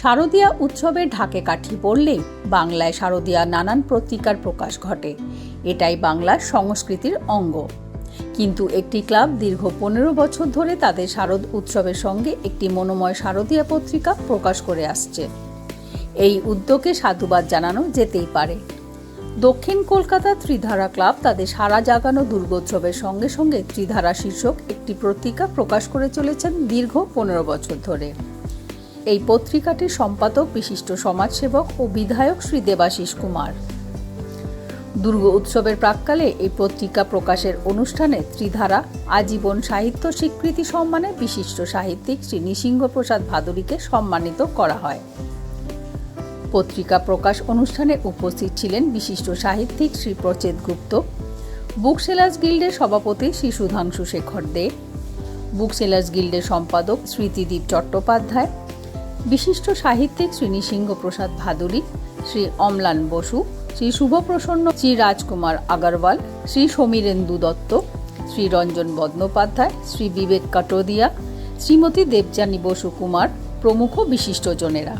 শারদীয়া উৎসবে ঢাকে কাঠি পড়লেই বাংলায় শারদীয়া নানান পত্রিকার প্রকাশ ঘটে। এটাই বাংলার সংস্কৃতির অঙ্গ। কিন্তু একটি ক্লাব দীর্ঘ পনেরো বছর ধরে তাদের শারদ উৎসবের সঙ্গে একটি মনোময় শারদীয়া পত্রিকা প্রকাশ করে আসছে। এই উদ্যোগে সাধুবাদ জানানো যেতেই পারে। দক্ষিণ কলকাতা ত্রিধারা ক্লাব তাদের সারা জাগানো দুর্গোৎসবের সঙ্গে সঙ্গে ত্রিধারা শীর্ষক একটি পত্রিকা প্রকাশ করে চলেছেন দীর্ঘ পনেরো বছর ধরে। এই পত্রিকাটির সম্পাদক, বিশিষ্ট সমাজসেবক ও বিধায়ক শ্রী দেবাশিস কুমার। দুর্গ উৎসবের প্রাককালে এই পত্রিকা প্রকাশের অনুষ্ঠানে ত্রিধারা, আজীবন সাহিত্য স্বীকৃতি সম্মানে বিশিষ্ট সাহিত্যিক শ্রী নৃসিংহ প্রসাদ ভাদুরীকে সম্মানিত করা হয়। পত্রিকা প্রকাশ অনুষ্ঠানে উপস্থিত ছিলেন বিশিষ্ট সাহিত্যিক শ্রী প্রচেত গুপ্ত বুক সেলার্স গিল্ডের সভাপতি শ্রী সুধাংশু শেখর দে বুক সেলার্স গিল্ডের সম্পাদক স্মৃতিদীপ চট্টোপাধ্যায় বিশিষ্ট সাহিত্যিক শ্রী নৃসিংহ প্রসাদ ভাদুরী শ্রী অম্লান বসু, শ্রী শুভপ্রসন্ন, শ্রী রাজকুমার আগরওয়াল, শ্রী সমীরেন্দু দত্ত, শ্রী রঞ্জন বন্দ্যোপাধ্যায়, শ্রী বিবেক কাটোদিয়া, শ্রীমতী দেবযানী বসু কুমার, প্রমুখ বিশিষ্টজনেরা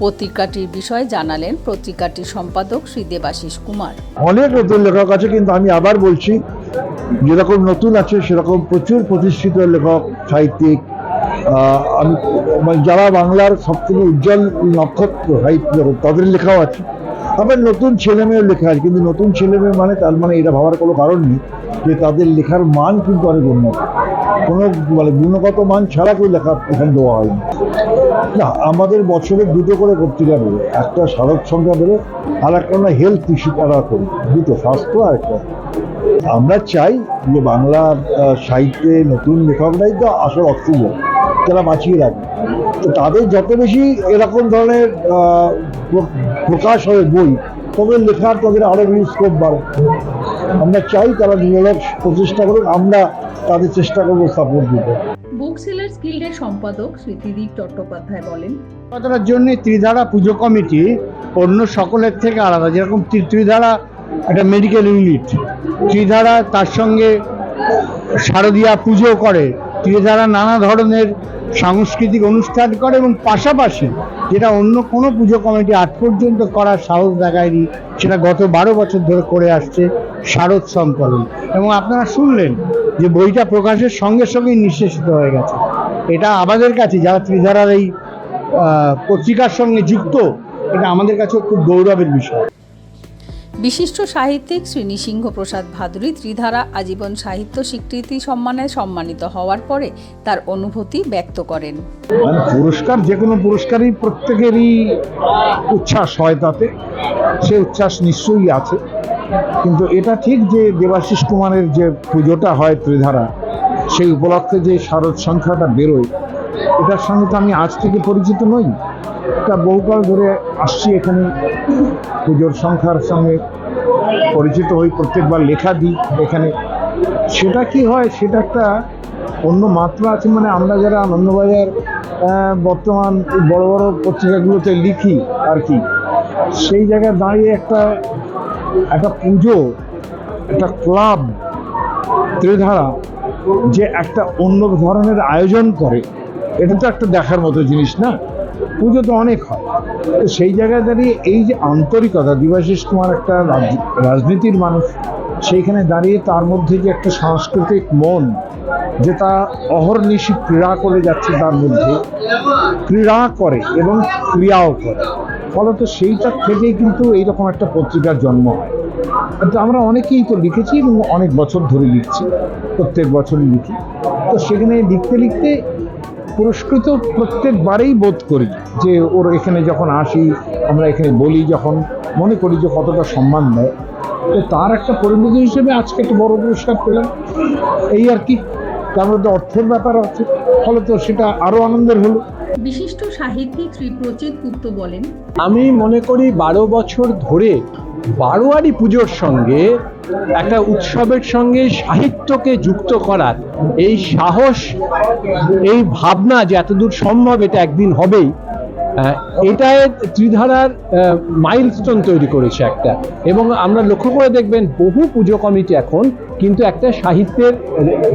পত্রিকাটির বিষয়ে জানালেন পত্রিকাটির সম্পাদক শ্রী দেবাশিস কুমার। অনেক নতুন লেখক আছে, কিন্তু আমি আবার বলছি, যেরকম নতুন আছে, সেরকম প্রচুর প্রতিষ্ঠিত লেখক, সাহিত্যিক আমি মানে যারা বাংলার সব থেকে উজ্জ্বল নক্ষত্র সাহিত্য জগৎ, তাদের লেখাও আছে। আবার নতুন ছেলে মেয়ের লেখা আছে কিন্তু নতুন ছেলে মেয়ে মানে তার মানে এটা ভাবার কোনো কারণ নেই যে তাদের লেখার মান কিন্তু অনেক উন্নত। কোনো মানে গুণগত মান ছাড়া কেউ লেখা এখানে দেওয়া হয়নি। না আমাদের বছরে দুটো করে পত্রিকা বেরো একটা শারদ সংখ্যা বেরো আর একটা আমরা হেলথ ইস্যু করা করি। দুটো স্বাস্থ্য আর একটা। আমরা চাই যে আহ, সাহিত্যে নতুন লেখকরাই তো আসল অক্সিজেন। যারা বাঁচিয়ে রাখে। তো তাদের যত বেশি এরকম ধরনের আহ, প্রকাশ হয় বই তবে লেখার তাদের আরও বেশি স্কোপ বাড়ে। আমরা চাই তারা নিরলস প্রচেষ্টা করুক আমরা তাদের চেষ্টা করব সাপোর্ট দিতে। বুক সেলার্স গিল্ডের সম্পাদক স্মৃতিদীপ চট্টোপাধ্যায় বলেন কথাটার জন্য ত্রিধারা পুজো কমিটি অন্য সকলের থেকে আলাদা। যেরকম ত্রিধারা একটা মেডিকেল ইউনিট ত্রিধারা তার সঙ্গে শারদীয়া পুজো করে। ত্রিধারা নানা ধরনের সাংস্কৃতিক অনুষ্ঠান করে এবং পাশাপাশি যেটা অন্য কোনো পুজো কমিটি আজ পর্যন্ত করার সাহস দেখায়নি, সেটা গত বারো বছর ধরে করে আসছে শারদ সংকলন এবং আপনারা শুনলেন যে বইটা প্রকাশের সঙ্গে সঙ্গেই নিঃশেষিত হয়ে গেছে। এটা আমাদের কাছে, যারা ত্রিধারার এই পত্রিকার সঙ্গে যুক্ত, এটা আমাদের কাছে খুব গৌরবের বিষয়। বিশিষ্ট সাহিত্যিক শ্রী নৃসিংহ প্রসাদ ভাদুরী ত্রিধারা আজীবন সাহিত্য স্বীকৃতি সম্মানে সম্মানিত হওয়ার পরে তার অনুভূতি ব্যক্ত করেন। মানে পুরস্কার, যে কোনো পুরস্কারই প্রত্যেকেরই উচ্ছ্বাস হয় তাতে। সে উচ্ছ্বাস নিশ্চয়ই আছে। কিন্তু এটা ঠিক যে দেবাশিস কুমারের যে পুজোটা হয় ত্রিধারা, সেই উপলক্ষে যে শারদ সংখ্যাটা বেরোয়, এটার সঙ্গে তো আমি আজ থেকে পরিচিত নই। এটা বহুকাল ধরে আসছি এখানে। পুজোর সংখ্যার সঙ্গে পরিচিত হই, প্রত্যেকবার লেখা দিই এখানে। সেটা কি হয়, সেটা একটা অন্য মাত্রা আছে। মানে আমরা যারা আনন্দবাজার বর্তমান বড় বড় পত্রিকাগুলোতে লিখি আর কি, সেই জায়গায় দাঁড়িয়ে একটা একটা পুজো, একটা ক্লাব, ত্রিধারা যে একটা অন্য ধরনের আয়োজন করে। এটা তো একটা দেখার মতো জিনিস না? পুজো তো অনেক হয়। তো সেই জায়গায় দাঁড়িয়ে এই যে আন্তরিকতা, দিবাশিস কুমার একটা রাজ- রাজনীতির মানুষ, সেইখানে দাঁড়িয়ে তার মধ্যে যে একটা সাংস্কৃতিক মন যেটা অহর্নিশি ক্রীড়া করে যাচ্ছে তার মধ্যে, ক্রীড়া করে এবং ক্রিয়াও করে। ফলত সেইটার থেকেই কিন্তু এইরকম একটা পত্রিকার জন্ম হয়। কিন্তু আমরা অনেকেই তো লিখেছি এবং অনেক বছর ধরে লিখছি, প্রত্যেক বছরই লিখি। তো সেখানে লিখতে লিখতে পুরস্কৃত প্রত্যেকবারেই বোধ করি যে ওর এখানে যখন আসি আমরা এখানে বলি যখন মনে করি যে কতটা সম্মান দেয়। তো তার একটা পরিণতি হিসেবে আজকে একটা বড় পুরস্কার পেলাম। এই আর কি তার মধ্যে অর্থের ব্যাপার আছে ফলে তো সেটা আরও আনন্দের হলো। বিশিষ্ট সাহিত্যিক শ্রী প্রচেত গুপ্ত বলেন আমি মনে করি বারো বছর ধরে বারোয়ারি পুজোর সঙ্গে একটা উৎসবের সঙ্গে সাহিত্যকে যুক্ত করার এই সাহস, এই ভাবনা যে এতদূর সম্ভব এটা একদিন হবেই এটায় ত্রিধারার মাইলস্টোন তৈরি করেছে একটা। এবং আমরা লক্ষ্য করে দেখবেন বহু পুজো কমিটি এখন কিন্তু একটা সাহিত্যের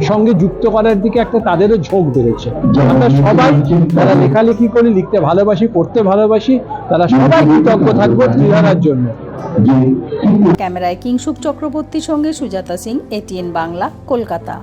সঙ্গে যুক্ত করার দিকে একটা তাদেরও ঝোঁক বেড়েছে। আমরা সবাই তারা লেখালেখি করি, লিখতে ভালোবাসি, পড়তে ভালোবাসি, তারা সবাই কৃতজ্ঞ থাকব ত্রিধারার জন্য। ক্যামেরায় কিংসুক চক্রবর্তীর সঙ্গে সুজাতা সিং এটিএন বাংলা কলকাতা।